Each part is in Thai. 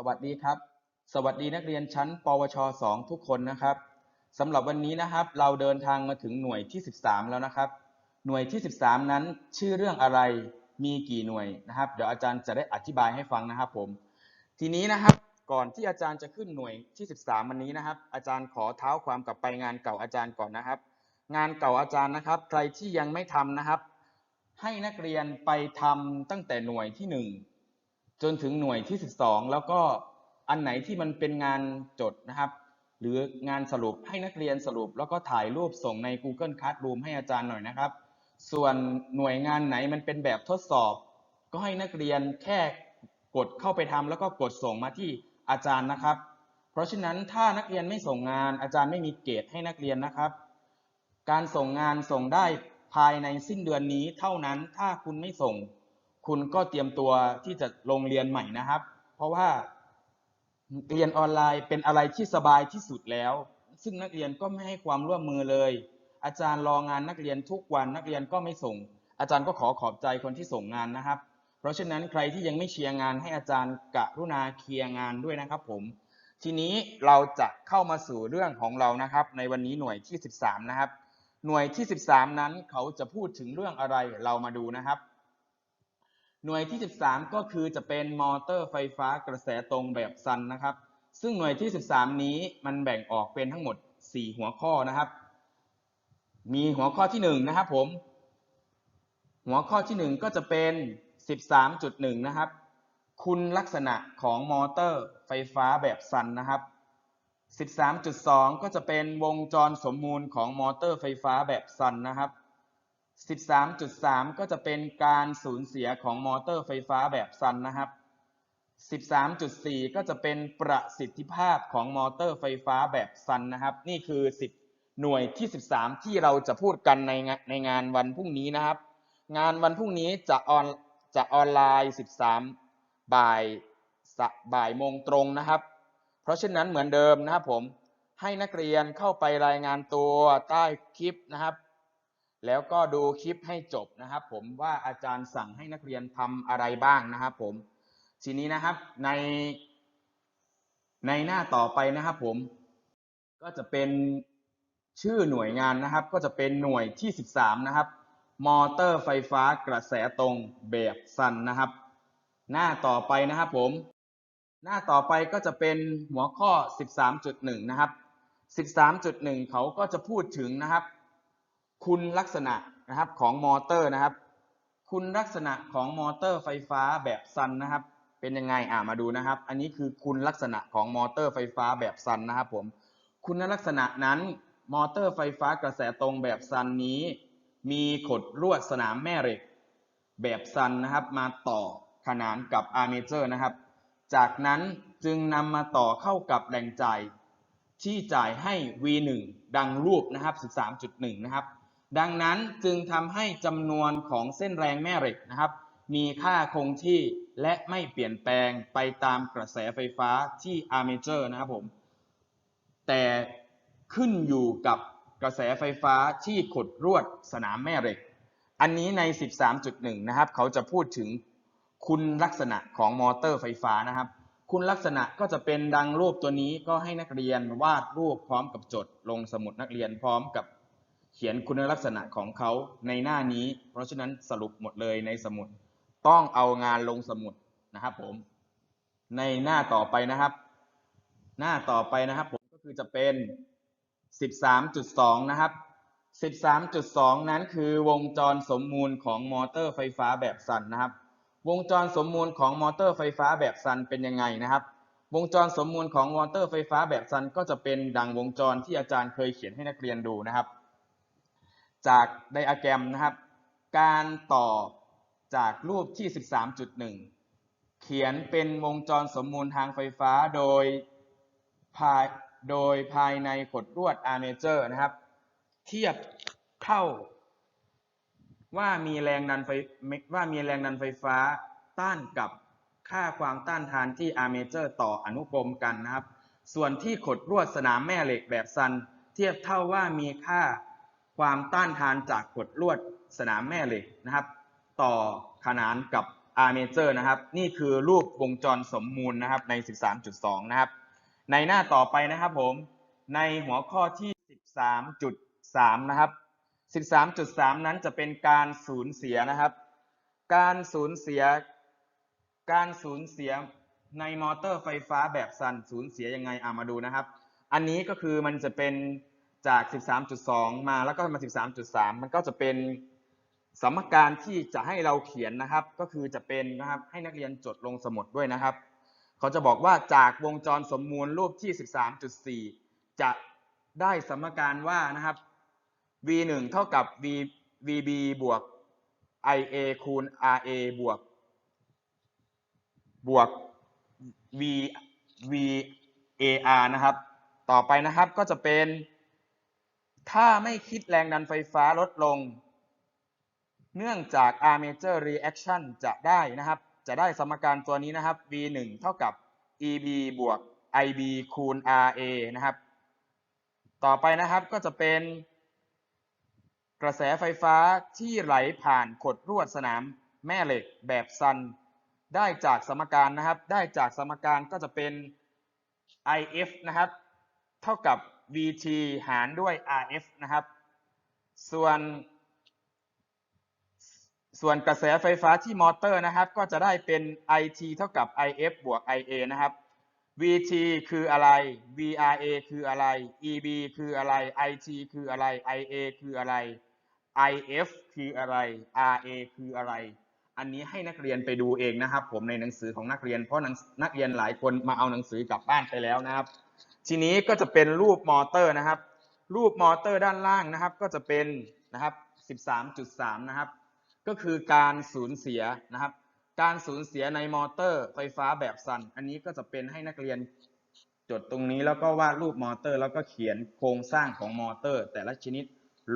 สวัสดีครับ สวัสดีนักเรียนชั้น ปวช 2 ทุกคนนะครับสำหรับวันนี้นะครับ เราเดินทางมาถึงหน่วยที่ 13 แล้วนะครับ หน่วยที่ 13 นั้นชื่อเรื่องอะไรมีกี่หน่วยนะครับ เดี๋ยวอาจารย์จะได้อธิบายให้ฟังนะครับผม ทีนี้นะครับก่อนที่อาจารย์จะขึ้นหน่วยที่ 13 วันนี้นะครับ อาจารย์ขอเท้าความกลับไปงานเก่าอาจารย์ก่อนนะครับ งานเก่าอาจารย์นะครับ ใครที่ยังไม่ทำนะครับ ให้นักเรียนไปทำตั้งแต่หน่วยที่ 1 จนถึงหน่วยที่ 12 แล้วก็อันไหนที่มันเป็นงานจดนะครับ หรืองานสรุปให้นักเรียนสรุป แล้วก็ถ่ายรูปส่งใน Google Classroom ให้อาจารย์หน่อยนะครับ ส่วนหน่วยงานไหนมันเป็นแบบทดสอบ ก็ให้นักเรียนแค่กดเข้าไปทำแล้วก็กดส่งมาที่อาจารย์นะครับ เพราะฉะนั้นถ้านักเรียนไม่ส่งงานอาจารย์ไม่มีเกรดให้นักเรียนนะครับ การส่งงานส่งได้ภายในสิ้นเดือนนี้เท่านั้นถ้าคุณไม่ส่ง คุณก็เตรียมตัวที่จะลงเรียนใหม่นะครับ เพราะว่าเรียนออนไลน์เป็นอะไรที่สบายที่สุดแล้ว ซึ่งนักเรียนก็ไม่ให้ความร่วมมือเลย อาจารย์รองานนักเรียนทุกวันนักเรียนก็ไม่ส่ง อาจารย์ก็ขอขอบใจคนที่ส่งงานนะครับ เพราะฉะนั้นใครที่ยังไม่เคลียร์งานให้อาจารย์กะรุณาเคลียร์งานด้วยนะครับ ผม ทีนี้เราจะเข้ามาสู่เรื่องของเรานะครับ ในวันนี้หน่วยที่ 13 นะครับ หน่วยที่ 13 นั้นเขาจะพูดถึงเรื่องอะไรเรามาดูนะครับ หน่วยที่ 13 ก็คือจะเป็นมอเตอร์ไฟฟ้ากระแสตรงแบบซันนะครับ ซึ่งหน่วยที่ 13 นี้มันแบ่งออกเป็นทั้งหมด 4 หัวข้อนะครับ มีหัวข้อที่1นะครับผมหัวข้อที่ 1 ก็จะเป็น 13.1 นะครับ คุณลักษณะของมอเตอร์ไฟฟ้าแบบซันนะครับ 13.2 ก็จะเป็นวงจรสมมูลของมอเตอร์ไฟฟ้าแบบซันนะครับ 13.3 ก็จะเป็นการสูญเสียของมอเตอร์ไฟฟ้าแบบซันนะครับ 13.4 ก็จะเป็นประสิทธิภาพของมอเตอร์ไฟฟ้าแบบซันนะครับ นี่คือ 10 หน่วยที่ 13 ที่เราจะพูดกันในงในงานวันพรุ่งนี้นะครับ งานวันพรุ่งนี้จะออนจะออนไลน์ 13 บ่ายบ่ายโมงตรงนะครับ เพราะฉะนั้นเหมือนเดิมนะครับผมให้นักเรียนเข้าไปรายงานตัวใต้คลิปนะครับ แล้วก็ดูคลิปให้จบนะครับ ผมว่าอาจารย์สั่งให้นักเรียนทำอะไรบ้างนะครับ ผม ทีนี้นะครับในในหน้าต่อไปนะครับ ผมก็จะเป็นชื่อหน่วยงานนะครับ ก็จะเป็นหน่วยที่ 13 นะครับ มอเตอร์ไฟฟ้ากระแสตรงแบบซันนะครับ หน้าต่อไปนะครับผม หน้าต่อไปก็จะเป็นหัวข้อ 13.1 นะครับ 13.1 เขาก็จะพูดถึงนะครับ คุณลักษณะนะครับของมอเตอร์นะครับ คุณลักษณะของมอเตอร์ไฟฟ้าแบบซันนะครับ เป็นยังไงอ่ามาดูนะครับ อันนี้คือคุณลักษณะของมอเตอร์ไฟฟ้าแบบซันนะครับผมคุณลักษณะนั้นมอเตอร์ไฟฟ้ากระแสตรงแบบซันนี้ มีขดลวดสนามแม่เหล็ก แบบซันนะครับ มาต่อขนานกับอาร์เมเจอร์นะครับ จากนั้นจึงนำมาต่อเข้ากับแหล่งจ่ายที่จ่ายให้ V1 ดังรูปนะครับ 13.1 นะครับ ดังนั้นจึงทำให้จำนวนของเส้นแรงแม่เหล็กนะครับ มีค่าคงที่และไม่เปลี่ยนแปลงไปตามกระแสไฟฟ้าที่อาร์เมเจอร์นะครับผม แต่ขึ้นอยู่กับกระแสไฟฟ้าที่ขดรวดสนามแม่เหล็ก อันนี้ใน 13.1 นะครับ เขาจะพูดถึงคุณลักษณะของมอเตอร์ไฟฟ้านะครับ คุณลักษณะก็จะเป็นดังรูปตัวนี้ก็ให้นักเรียนวาดรูปพร้อมกับจดลงสมุดนักเรียนพร้อมกับ ขียนคุณลักษณะของเขาในหน้านี้ เพราะฉะนั้นสรุปหมดเลยในสมุด ต้องเอางานลงสมุดนะครับผม ในหน้าต่อไปนะครับ หน้าต่อไปนะครับผมก็คือจะเป็น 13.2 นะครับ 13.2 นั้นคือวงจรสมมูลของมอเตอร์ไฟฟ้าแบบซันนะครับ วงจรสมมูลของมอเตอร์ไฟฟ้าแบบซันเป็นยังไงนะครับ วงจรสมมูลของมอเตอร์ไฟฟ้าแบบซันก็จะเป็นดังวงจรที่อาจารย์เคยเขียนให้นักเรียนดูนะครับ จากไดอะแกรมนะครับ การต่อจากรูปที่ 13.1 เขียนเป็นวงจรสมมูลทางไฟฟ้าโดยภายโดยภายในขดลวดอาร์เมเจอร์นะครับ เทียบเท่า ว่ามีแรงดันไฟว่ามีแรงดันไฟฟ้าต้านกับค่าความต้านทานที่อาร์เมเจอร์ต่ออนุกรมกันนะครับ ส่วนที่ขดลวดสนามแม่เหล็กแบบซัน เทียบเท่าว่ามีค่า ความต้านทานจากขดลวดสนามแม่เหล็กนะครับ ต่อขนานกับ R major นะครับ นี่คือรูปวงจรสมมูลนะครับใน 13.2 นะครับ ในหน้าต่อไปนะครับผม ในหัวข้อที่ 13.3 นะครับ 13.3 นั้นจะเป็นการสูญเสียนะครับ การสูญเสีย การสูญเสียในมอเตอร์ไฟฟ้าแบบสั่นสูญเสียยังไง อะมาดูนะครับ อันนี้ก็คือมันจะเป็น จาก 13.2 มาแล้วก็มา 13.3 มันก็จะเป็นสมการที่จะให้เราเขียนนะครับ ก็คือจะเป็นนะครับให้นักเรียนจดลงสมุดด้วยนะครับ เขาจะบอกว่าจากวงจรสมมูลรูปที่ 13.4 จะได้สมการว่านะครับ v 1 เท่ากับ v vb บวก ia คูณ ra บวก บวก v var นะครับ ต่อไปนะครับก็จะเป็น ถ้าไม่คิดแรงดันไฟฟ้าลดลง เนื่องจาก armature reaction จะได้นะครับ จะได้สมการตัวนี้นะครับ v 1เท่ากับ eb บวก ib คูณ ra นะครับ ต่อไปนะครับก็จะเป็น กระแสไฟฟ้าที่ไหลผ่านขดลวดสนามแม่เหล็กแบบซัน ได้จากสมการนะครับ ได้จากสมการก็จะเป็น if นะครับ เท่ากับ vt หารด้วย rf นะครับ ส่วน ส่วนกระแสไฟฟ้าที่มอเตอร์นะครับ ก็จะได้เป็น it เท่ากับ if บวก ia นะครับ vt คืออะไร vra คืออะไร eb คืออะไร it คืออะไร ia คืออะไร if คืออะไร ra คืออะไร อันนี้ให้นักเรียนไปดูเองนะครับ ผมในหนังสือของนักเรียน เพราะนักเรียนหลายคนมาเอาหนังสือกลับบ้านไปแล้วนะครับ ทีนี้ก็จะเป็นรูปมอเตอร์นะครับ รูปมอเตอร์ด้านล่างนะครับ ก็จะเป็นนะครับ 13.3 นะครับ ก็คือการสูญเสียนะครับ การสูญเสียในมอเตอร์ไฟฟ้าแบบสั่นอันนี้ก็จะเป็นให้นักเรียนจดตรงนี้แล้วก็วาดรูปมอเตอร์ แล้วก็เขียนโครงสร้างของมอเตอร์ แต่ละชนิด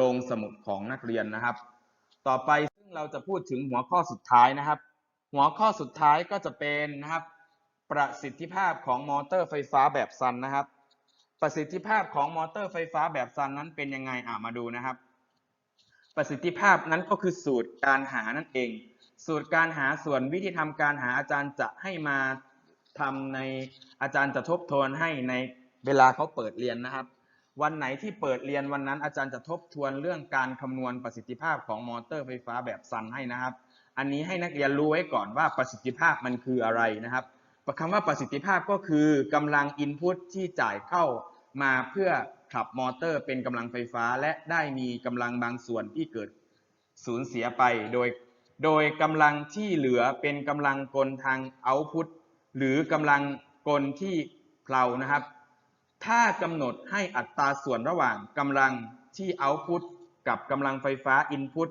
ลงสมุดของนักเรียนนะครับ ต่อไปซึ่งเราจะพูดถึงหัวข้อสุดท้ายนะครับ หัวข้อสุดท้ายก็จะเป็นนะครับ ประสิทธิภาพของมอเตอร์ไฟฟ้าแบบซันนะครับ ประสิทธิภาพของมอเตอร์ไฟฟ้าแบบซันนั้นเป็นยังไงอ่ามาดูนะครับ ประสิทธิภาพนั้นก็คือสูตรการหานั่นเอง สูตรการหาส่วนวิธีทำการหาอาจารย์จะให้มาทำในอาจารย์จะทบทวนให้ในเวลาเขาเปิดเรียนนะครับ วันไหนที่เปิดเรียนวันนั้น อาจารย์จะทบทวนเรื่องการคำนวณประสิทธิภาพของมอเตอร์ไฟฟ้าแบบซันให้นะครับ อันนี้ให้นักเรียนรู้ไว้ก่อนว่าประสิทธิภาพมันคืออะไรนะครับ คำว่าประสิทธิภาพก็คือกำลังอินพุตที่จ่ายเข้ามาเพื่อขับมอเตอร์เป็นกำลังไฟฟ้าและได้มีกำลังบางส่วนที่เกิดสูญเสียไป โดย โดยกำลังที่เหลือเป็นกำลังกลทางเอาพุตหรือกำลังกลที่เพลานะครับ ถ้ากำหนดให้อัตราส่วนระหว่างกำลังที่เอาพุตกับกำลังไฟฟ้าอินพุต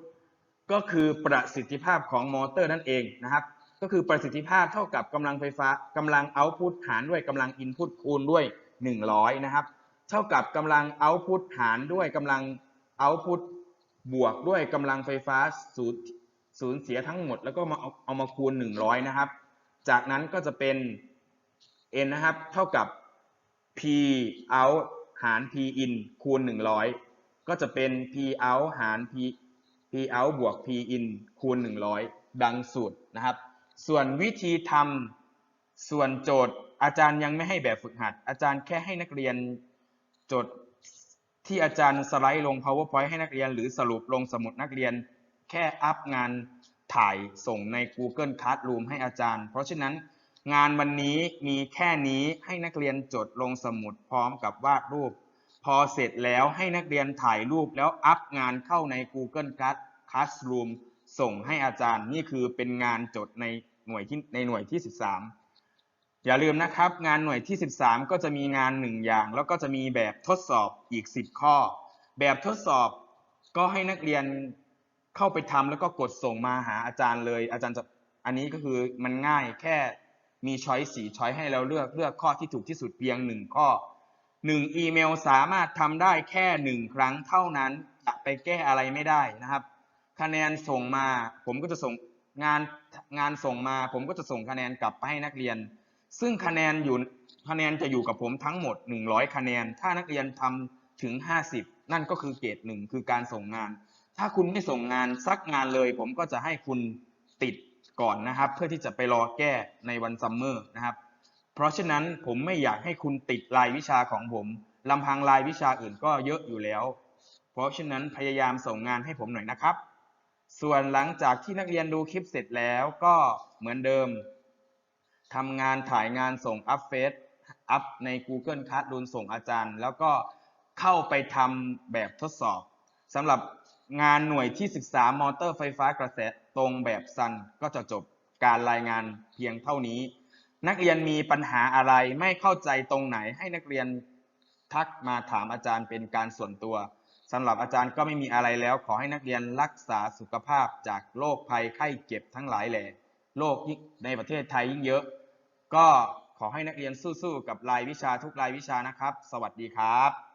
ก็คือประสิทธิภาพของมอเตอร์นั่นเองนะครับ ก็คือประสิทธิภาพเท่ากับกำลังไฟฟ้ากำลังเอาพุตหารด้วยกำลังอินพุตคูณด้วย 100 นะครับ เท่ากับกำลังเอาพุตหารด้วยกำลังเอาพุตบวกด้วยกำลังไฟฟ้าสูญสูญเสียทั้งหมดแล้วก็มาเอาเอามาคูณ 100 นะครับ จากนั้นก็จะเป็น n นะครับ เท่ากับ p out หาร p in คูณ 100 ก็จะเป็น p out หาร p p out บวก p in คูณ 100 ดังสูตรนะครับ ส่วนวิธีทำส่วนโจทย์ อาจารย์ยังไม่ให้แบบฝึกหัด อาจารย์แค่ให้นักเรียนจดที่อาจารย์สไลด์ลง powerpoint ให้นักเรียน หรือสรุปลงสมุดนักเรียน แค่อัพงานถ่ายส่งใน Google Classroom ให้อาจารย์ เพราะฉะนั้นงานวันนี้มีแค่นี้ให้นักเรียนจดลงสมุดพร้อมกับวาดรูป พอเสร็จแล้วให้นักเรียนถ่ายรูปแล้วอัพงานเข้าใน Google Classroom ส่งให้อาจารย์นี่คือเป็นงานจดในหน่วยที่ในหน่วยที่ 13 อย่าลืมนะครับ งานหน่วยที่ 13 ก็จะมีงาน 1 อย่าง แล้วก็จะมีแบบทดสอบอีก 10 ข้อ แบบทดสอบก็ให้นักเรียนเข้าไปทำแล้วก็กดส่งมาหาอาจารย์เลย อาจารย์จะอันนี้ก็คือมันง่ายแค่มีช้อยสีช้อยให้เราเลือกเลือกข้อที่ถูกที่สุดเพียงหนึ่งข้อหนึ่งอีเมลสามารถทำได้แค่หนึ่งครั้งเท่านั้นจะไปแก้อะไรไม่ได้นะครับ คะแนนส่งมา ผมก็จะส่งงานงานส่งมา ผมก็จะส่งคะแนนกลับไปให้นักเรียน ซึ่งคะแนนอยู่คะแนนจะอยู่กับผมทั้งหมด 100 คะแนน ถ้านักเรียนทำถึง 50 นั่นก็คือเกรดหนึ่งคือการส่งงาน ถ้าคุณไม่ส่งงานสักงานเลย ผมก็จะให้คุณติดก่อนนะครับ เพื่อที่จะไปรอแก้ในวันซัมเมอร์นะครับ เพราะฉะนั้นผมไม่อยากให้คุณติดรายวิชาของผมลำพังรายวิชาอื่นก็เยอะอยู่แล้ว เพราะฉะนั้นพยายามส่งงานให้ผมหน่อยนะครับ ส่วนหลังจากที่นักเรียนดูคลิปเสร็จแล้วก็เหมือนเดิมทำงานถ่ายงานส่งอัพเฟซอัพใน Google Classroom ส่งอาจารย์ แล้วก็เข้าไปทำแบบทดสอบสำหรับงานหน่วยที่ศึกษามอเตอร์ไฟฟ้ากระแสตรงแบบซันก็จะจบการรายงานเพียงเท่านี้ นักเรียนมีปัญหาอะไรไม่เข้าใจตรงไหนให้นักเรียนทักมาถามอาจารย์เป็นการส่วนตัว สำหรับอาจารย์ก็ไม่มีอะไรแล้ว ขอให้นักเรียนรักษาสุขภาพจากโรคภัยไข้เจ็บทั้งหลายแหล่โรคในประเทศไทยยิ่งเยอะ ก็ขอให้นักเรียนสู้ๆกับรายวิชาทุกรายวิชานะครับ สวัสดีครับ